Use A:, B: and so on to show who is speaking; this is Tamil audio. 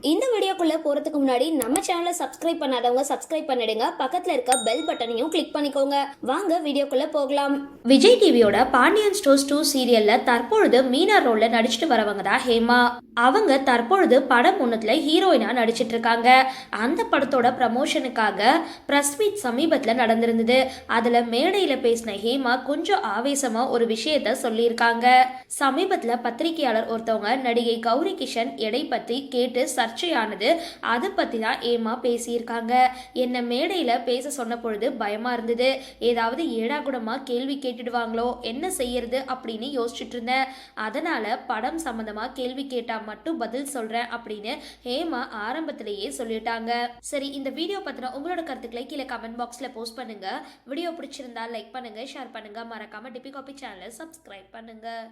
A: இந்த வீடியோக்குள்ளே போறதுக்கு முன்னாடி நம்ம சேனலை சப்ஸ்கிரைப் பண்ணாதவங்க சப்ஸ்கிரைப் பண்ணிடுங்க. பக்கத்தில் இருக்க பெல் பட்டனையும் கிளிக் பண்ணிக்கோங்க. வாங்க வீடியோக்குள்ளே போகலாம். விஜய் டிவியோட பாண்டியன் ஸ்டோர்ஸ் டூ சீரியலில் தற்பொழுது மீனா ரோலில் நடிச்சிட்டு வரவங்க தான் ஹேமா. அவங்க தற்பொழுது படம் ஒன்றுத்தில் ஹீரோயினாக நடிச்சிட்டு இருக்காங்க. அந்த படத்தோட ப்ரமோஷனுக்காக ப்ரெஸ் மீட் சமீபத்தில் நடந்திருந்தது. அதில் மேடையில் பேசின ஹேமா கொஞ்சம் ஆவேசமாக ஒரு விஷயத்த சொல்லியிருக்காங்க. சமீபத்தில் பத்திரிகையாளர் ஒருத்தவங்க நடிகை கௌரி கிஷன் எடை பற்றி கேட்டு சர்ச்சையானது அதை பற்றி தான் ஏமா பேசியிருக்காங்க. என்னை மேடையில் பேச சொன்ன பொழுது பயமாக இருந்தது. ஏதாவது ஏடாகுடமா கேள்வி கேட்டுடுவாங்களோ என்ன செய்யறது அப்படின்னு யோசிச்சுட்டு இருந்தேன். அதனால் படம் சம்மந்தமாக கேள்வி கேட்டால் மட்டும் பதில் சொல்கிறேன் அப்படின்னு ஹேமா ஆரம்பத்திலேயே சொல்லிட்டாங்க. சரி இந்த வீடியோ பற்றின உங்களோட கருத்துக்களை கீழே கமெண்ட் பாக்ஸில் போஸ்ட் பண்ணுங்கள் வீடியோ பிடிச்சிருந்தா லைக் பண்ணுங்கள் ஷேர் பண்ணுங்கள் மறக்காமல் டிபி காபி சேனலை சப்ஸ்கிரைப் பண்ணுங்கள்